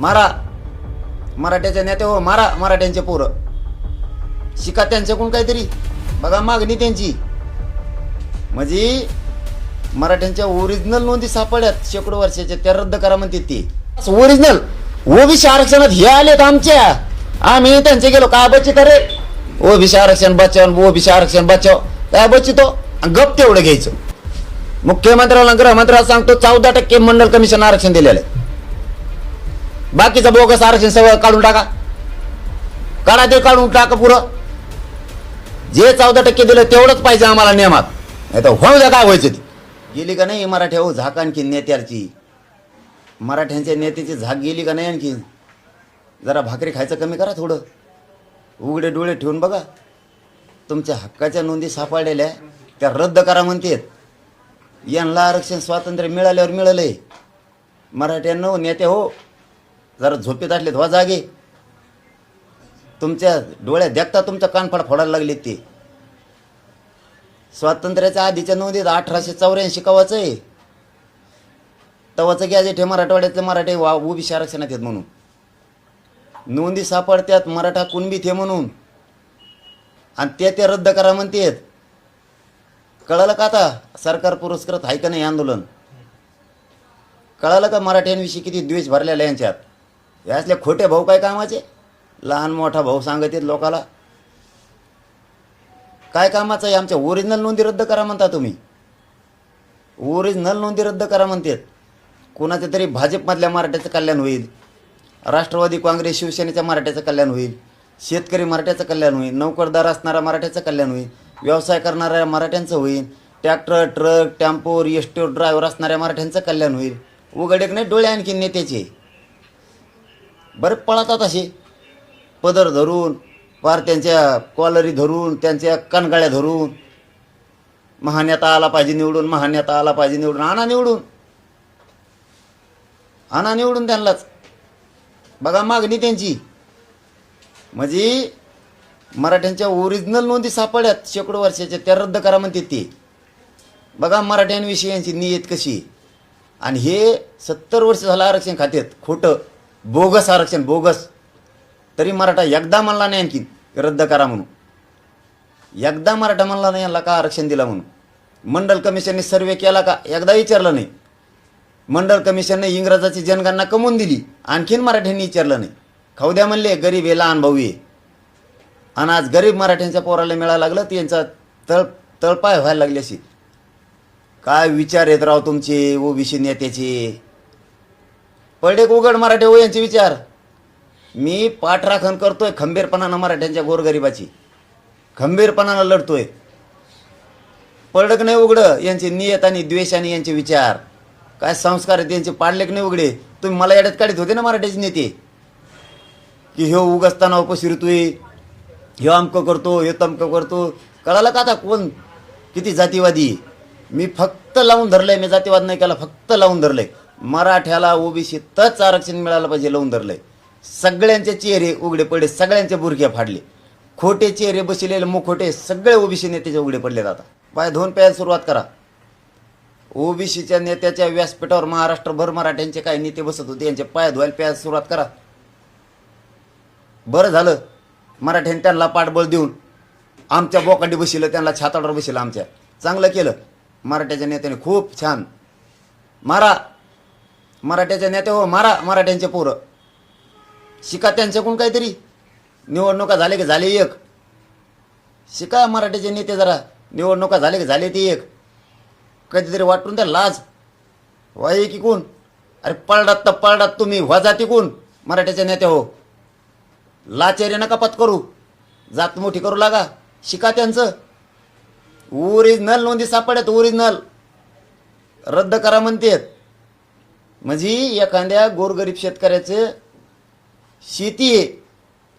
मारा. मराठ्याच्या नेते हो मारा मराठ्यांचे पोरं. शिका त्यांच्याकडून काहीतरी. बघा मागणी त्यांची. म्हणजे मराठ्यांच्या ओरिजिनल नोंदी सापड्यात शेकडो वर्षाच्या. त्या रद्द करा म्हणते ते. ओरिजिनल ओबीसी आरक्षणात हे आलेत आमच्या. आम्ही त्यांचे गेलो. काय बचित अरे ओबीसी आरक्षण बचाव ओबीसी आरक्षण बचाव. काय बचितो हो? गप्प गप तेवढं घ्यायचं. मुख्यमंत्र्याला गृहमंत्र्याला सांगतो चौदा टक्के मंडल कमिशन आरक्षण दिलेलं आहे. बाकीचं बोगस आरक्षण सगळं काढून टाका. काढा ते काढून टाका पुरं. जे चौदा टक्के दिलं तेवढंच पाहिजे आम्हाला नियमात नाही तर होऊ द्या काय व्हायचं ती. गेली का नाही मराठी हो झाक आणखी नेत्याची. मराठ्यांच्या नेत्याची झाक गेली का नाही आणखी जरा भाकरी खायचं कमी करा थोडं. उघडे डोळे ठेवून बघा. तुमच्या हक्काच्या नोंदी सापडलेल्या त्या रद्द करा म्हणतेत. यांना आरक्षण स्वातंत्र्य मिळाल्यावर मिळालंय. मराठ्यांना नेते हो जरा झोपेत असले व्हा हो जागे. तुमच्या डोळ्यात देखता तुमच्या कानफाड फोडायला लागले ते. स्वातंत्र्याच्या आधीच्या नोंदीत अठराशे चौऱ्याऐंशी कवाचं आहे. तवाचं गॅजेट हे मराठवाड्यातले मराठे वा ओबीसी आरक्षणात आहेत म्हणून. नोंदी सापडत्यात मराठा कुणबीत हे म्हणून. आणि ते ते रद्द करा म्हणतेत. कळालं का आता? सरकार पुरस्कृत आहे का नाही आंदोलन? कळालं का मराठ्यांविषयी किती द्वेष भरलेला यांच्यात? यातले खोटे भाऊ काय कामाचे? लहान मोठा भाऊ सांगत आहेत लोकाला. काय कामाचं आहे? आमच्या ओरिजिनल नोंदी रद्द करा म्हणता तुम्ही. ओरिजिनल नोंदी रद्द करा म्हणतात. कोणाच्या तरी भाजपमधल्या मराठ्याचं कल्याण होईल. राष्ट्रवादी काँग्रेस शिवसेनेच्या मराठ्याचं कल्याण होईल. शेतकरी मराठ्याचं कल्याण होईल. नोकरदार असणारा मराठ्याचं कल्याण होईल. व्यवसाय करणाऱ्या मराठ्यांचं होईल. Tractor truck tempo ST driver असणाऱ्या मराठ्यांचं कल्याण होईल. उघड एक नाही? डोळे आणखी नेत्याचे. बरे पळतात असे. पदर धरून फार त्यांच्या कॉलरी धरून त्यांच्या कणगाळ्या धरून. महान्याता आला पाहिजे निवडून महान्याता आला पाहिजे निवडून आणा निवडून. आणा निवडून त्यांनाच. बघा मागणी त्यांची. म्हणजे मराठ्यांच्या ओरिजिनल नोंदी सापड्यात शेकडो वर्षाच्या त्या रद्द करा म्हणते ते. बघा मराठ्यांविषयी यांची नियत कशी. आणि हे सत्तर वर्ष झालं आरक्षण खात्यात खोटं. बोगस आरक्षण बोगस. तरी मराठा एकदा म्हणला नाही आणखीन रद्द करा म्हणून. एकदा मराठा म्हणला नाही यांना का आरक्षण दिला म्हणून? मंडल कमिशनने सर्वे केला का? एकदा विचारलं नाही. मंडल कमिशनने इंग्रजाची जनगणना कमवून दिली आणखीन मराठ्यांनी विचारलं नाही. खाऊ द्या म्हणले गरीब हे लहान भाऊ आहे आणि आज गरीब मराठ्यांच्या पोराला मिळायला लागलं तर यांचा तळ तळपाय व्हायला लागली अशी काय विचार येत राव तुमचे ओबीसी नेत्याचे? पडे उघड मराठे हो यांचे विचार. मी पाठराखण करतोय खंबीरपणानं मराठ्यांच्या गोरगरिबाची. खंबीरपणानं लढतोय. पडक नाही उघडं यांचे नियत आणि द्वेष आणि यांचे विचार. काय संस्कार आहेत यांचे? पाडले की नाही उघडे. तुम्ही मला याड्यात काढत होते ना मराठ्याचे नेते? की ह्यो उगसताना उपशिरतोय ह्यो अमकं करतो ह्यो तमकं करतो. कळालं का आता कोण? किती जातीवादी? मी फक्त लावून धरलंय मी जातीवाद नाही केला फक्त लावून धरलंय. मराठ्याला ओबीसीतच आरक्षण मिळालं पाहिजे लावून धरलंय. सगळ्यांचे चेहरे उघडे पडले सगळ्यांचे बुरख्या फाडले. खोटे चेहरे बसलेले मुखोटे सगळे ओबीसी नेत्याचे उघडे पडले आता. पाय धोन प्यायला सुरुवात करा. ओबीसीच्या नेत्याच्या व्यासपीठावर महाराष्ट्रभर मराठ्यांचे काही नेते बसत होते यांचे पाय धुवायला प्यायला सुरुवात करा. बरं झालं. मराठ्यांनी त्यांना पाठबळ देऊन आमच्या बोकांडी बसिलं त्यांना छाताडावर बसिलं आमच्या. चांगलं केलं. मराठ्याच्या नेत्याने खूप छान मारा. मराठ्याच्या नेते हो मारा मराठ्यांचे पोरं. शिका त्यांच्याकडून काहीतरी. निवडणुका झाले की झाले एक. शिका मराठ्याचे नेते जरा. निवडणुका झाले की झाले ते एक. कधीतरी वाटून त्या लाज. वाई की कोण अरे पळडात तर पळडात तुम्ही व्हा जाती कोण मराठ्याचे नेते हो. लाचेरी नका पत्करू जात मोठी करू लागा. शिका त्यांचं. ओरिजिनल नोंदी सापड्यात ओरिजिनल. रद्द करा म्हणतेत. म्हणजे एखाद्या गोरगरीब शेतकऱ्याचं शेती आहे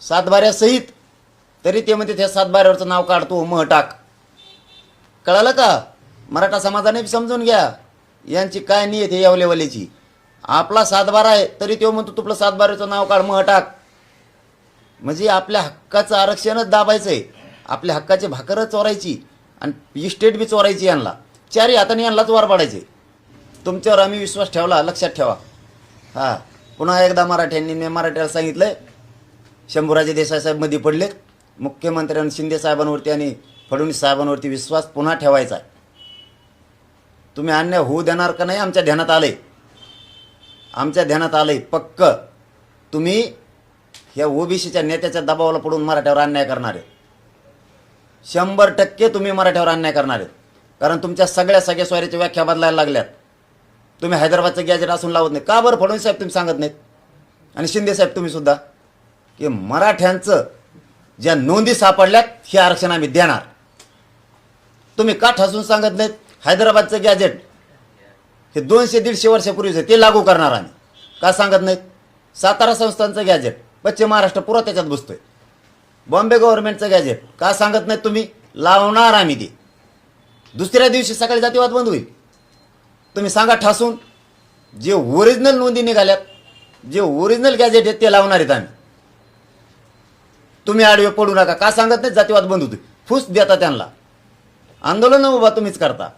सातबाऱ्यासहित तरी ते म्हणते त्या सातबाऱ्यावरचं नाव काढतो मह टाक. कळालं का? मराठा समाजाने बी समजून घ्या. यांची काय नियत आहे या आपला सातबारा आहे तरी तो म्हणतो तुपलं सातबाऱ्याचं नाव काढ मह टाक. म्हणजे आपल्या हक्काचं आरक्षणच दाबायचं आहे आपल्या हक्काची भाकरच चोरायची आणि इस्टेट बी चोरायची यांना. चारही हाताने यांनाच वार पाडायचे. तुमच्यावर आम्ही विश्वास ठेवला लक्षात ठेवा. हां. पुन्हा एकदा मराठ्यांनी मी मराठ्याला सांगितलं शंभूराजे देसाईसाहेबमध्ये पडले मुख्यमंत्र्यांनी शिंदे साहेबांवरती आणि फडणवीस साहेबांवरती विश्वास पुन्हा ठेवायचा आहे. तुम्ही अन्याय होऊ देणार का नाही आमच्या ध्यानात आलंय. आमच्या ध्यानात आलंय पक्क. तुम्ही ह्या ओबीसीच्या नेत्याच्या दबावाला पडून मराठ्यावर अन्याय करणार आहे. शंभर टक्के तुम्ही मराठ्यावर अन्याय करणार आहेत कारण तुमच्या सगळ्या सगळ्या स्वारीच्या व्याख्या बदलायला लागल्यात. तुम्ही हैदराबादचं गॅजेट असून लावत नाही का बरं फडणवीस साहेब तुम्ही सांगत नाहीत? आणि शिंदे साहेब तुम्ही सुद्धा? की मराठ्यांचं ज्या नोंदी सापडल्यात हे आरक्षण आम्ही देणार. तुम्ही का ठासून सांगत नाहीत? हैदराबादचं गॅजेट हे दोनशे दीडशे वर्षापूर्वीचं ते लागू करणार आम्ही. का सांगत नाहीत? सातारा संस्थांचं गॅजेट पश्चिम महाराष्ट्र पुरा त्याच्यात बसतोय बॉम्बे गव्हर्नमेंटचं गॅजेट का सांगत नाहीत तुम्ही? लावणार आम्ही ते. दुसऱ्या दिवशी सकाळी जातीवाद बंद होईल. तुम्ही सांगा ठासून जे ओरिजिनल नोंदी निघाल्यात जे ओरिजिनल गॅजेट आहेत ते लावणार आहेत आम्ही. तुम्ही आडवे पडू नका का सांगत नाही जातीवाद बंद होते फुस देता त्यांना. आंदोलन उभा तुम्हीच करता.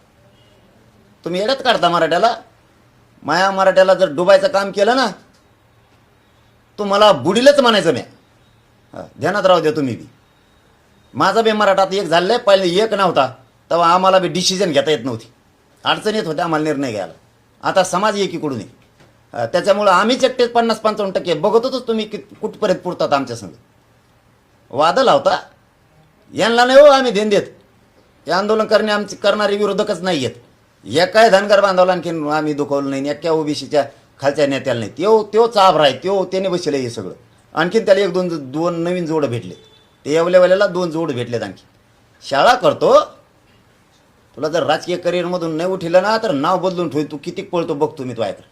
तुम्ही येड्यात काढता मराठ्याला. माया मराठ्याला जर डुबायचं काम केलं ना तुम्हाला बुडीलच म्हणायचं मी ध्यानात राहू द्या तुम्ही बी. माझा बी मराठात एक झालंय पहिले एक नव्हता तेव्हा आम्हाला बी डिसिजन घेता येत नव्हती. अडचणीत होत्या आम्हाला निर्णय घ्यायला. आता समाज एकीकडून आहे. त्याच्यामुळं आम्हीच एकटेच पन्नास पंचावन्न टक्के बघतच तुम्ही कि कुठपर्यंत पुरतात आमच्या संग वाद लावता यांना नाही हो आम्ही देण देत. हे आंदोलन करणे आमचे करणारे विरोधकच नाही आहेत. एकाय धनगर बांधवला आणखीन आम्ही दुखवलं नाही एका ओबीसीच्या खालच्या नेत्याला नाही. त्यो त्यो चाभ आहे त्यो त्याने बसले हे सगळं. आणखीन त्याला एक दोन दोन नवीन जोडं भेटले. ते एवल्यावेळेला दोन जोड भेटलेत आणखी. शाळा करतो तुला जर राजकीय करिअरमधून नाही उठिलं ना तर नाव बदलून ठेव. तू किती पळतो बघतो मी तो ऐकर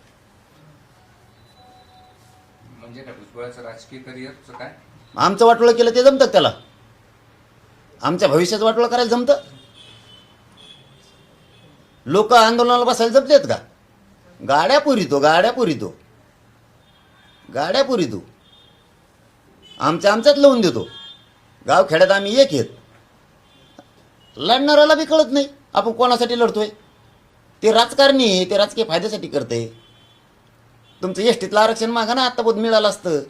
म्हणजे काय भुजबळाचं राजकीय करिअरचं काय? आमचं वाटोळं केलं ते जमतं का त्याला? आमच्या भविष्याचं वाटोळं करायला जमतं? लोक आंदोलनाला बसायला जमतेत का? गाड्या पुरितो गाड्या पुरितो. गाड्या पुरितो. आमच्या आमच्यात लावून देतो. गाव खेड्यात आम्ही एक येत लढणाऱ्याला बी कळत नाही. आपण कोणासाठी लढतोय? ते राजकारणी आहे, ते राजकीय फायद्यासाठी करते तुमचं एस टीतलं आरक्षण मागा ना आत्ता बोध मिळालं असतं.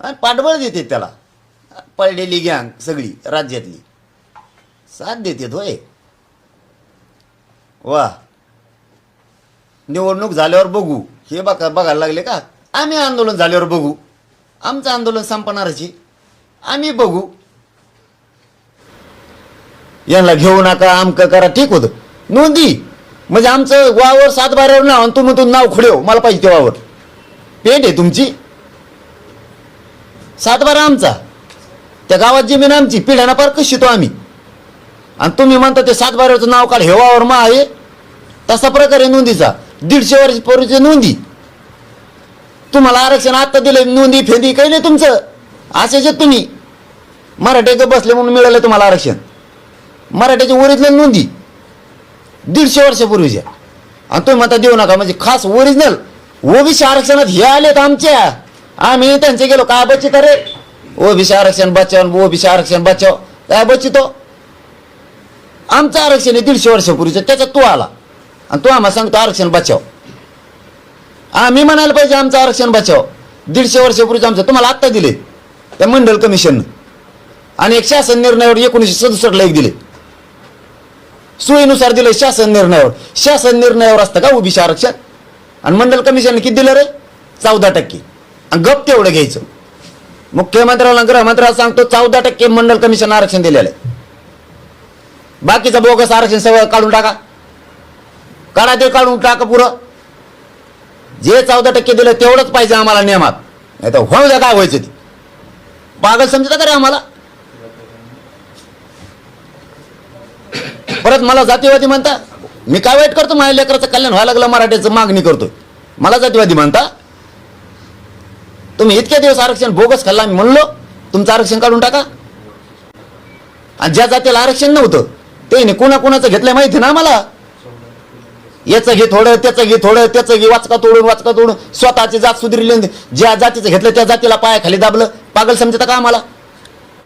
आणि पाठबळ देते त्याला. पळलेली गँग सगळी राज्यातली. साथ देते होय वा. निवडणूक झाल्यावर बघू. हे बघा बघायला लागले का? आम्ही आंदोलन झाल्यावर बघू. आमचं आंदोलन संपणारच आहे. आम्ही बघू. यांना घेऊ नका आमकं करा ठीक होतं. नोंदी. म्हणजे आमचं वावर सात बारावर नाव आणि तुम्ही तो नाव खुडेव. मला पाहिजे ते वावर. पेट आहे तुमची. सातबारा आमचा. त्या गावात जमीन आमची. पिढ्याना पार कशी तो आम्ही? आणि तुम्ही म्हणता ते सातबाऱ्यावरचं नाव काढ. हे वावर मा आहे. तसा प्रकार आहे नोंदीचा. दीडशे वर्ष पूर्वीची नोंदी. तुम्हाला आरक्षण आत्ता दिलं नोंदी फेंदी काही नाही तुमचं. असे जे तुम्ही. मराठे बसले म्हणून मिळालं तुम्हाला आरक्षण. मराठ्याच्या ओरिजिनल नोंदी. दीडशे वर्षापूर्वीच्या. आणि तुम्ही म्हणता देऊ नका म्हणजे खास ओरिजिनल. ओबीसी आरक्षणात हे आलेत आमच्या. आम्ही त्यांचे गेलो काय बचित रे? ओबीसी आरक्षण बचाव ओबीसी आरक्षण बचाव. काय बचितो हो? आमचं आरक्षण आहे दीडशे वर्षापूर्वीचं त्याच्यात तू आला. आणि तू आम्हाला सांगतो आरक्षण बचाव. आम्ही म्हणायला पाहिजे आमचं आरक्षण बचाव. दीडशे वर्षापूर्वीचं आमचं तुम्हाला आत्ता दिले त्या मंडल कमिशननं. आणि एक शासन निर्णयावर एकोणीसशे सदुसष्टला एक दिले सोयीनुसार दिलं शासन निर्णयावर. शासन निर्णयावर असतं का ओबीसी आरक्षण? आणि मंडल कमिशनने किती दिलं रे? चौदा टक्के. आणि गप तेवढं घ्यायचं. मुख्यमंत्र्याला गृहमंत्र्याला सांगतो चौदा टक्के मंडल कमिशन आरक्षण दिलेलं आहे. बाकीचं बोगस आरक्षण सगळं काढून टाका. काढा ते काढून टाका पुरं. जे चौदा टक्के दिलं तेवढंच पाहिजे आम्हाला नियमात. नाही तर होऊ द्या काय व्हायचं ते. पागल समजता का रे आम्हाला? परत मला जातीवादी म्हणता? मी काय वाईट करतो? माझ्या लेकराचं कल्याण व्हायला लागलं मराठीचं मागणी करतो मला जातीवादी म्हणता? तुम्ही इतक्या दिवस आरक्षण बोगस खाल्ला मी म्हणलो तुमचं आरक्षण काढून टाका. आणि ज्या जातीला आरक्षण नव्हतं ते कुणा कुणाचं घेतलंय माहिती ना मला याचं घे थोडं त्याचं घे थोडं त्याचं घे वाचका तोडून वाचका तोडून स्वतःची जात सुधरली ज्या जातीचं घेतलं त्या जातीला पायाखाली दाबलं. पागल समजता का आम्हाला?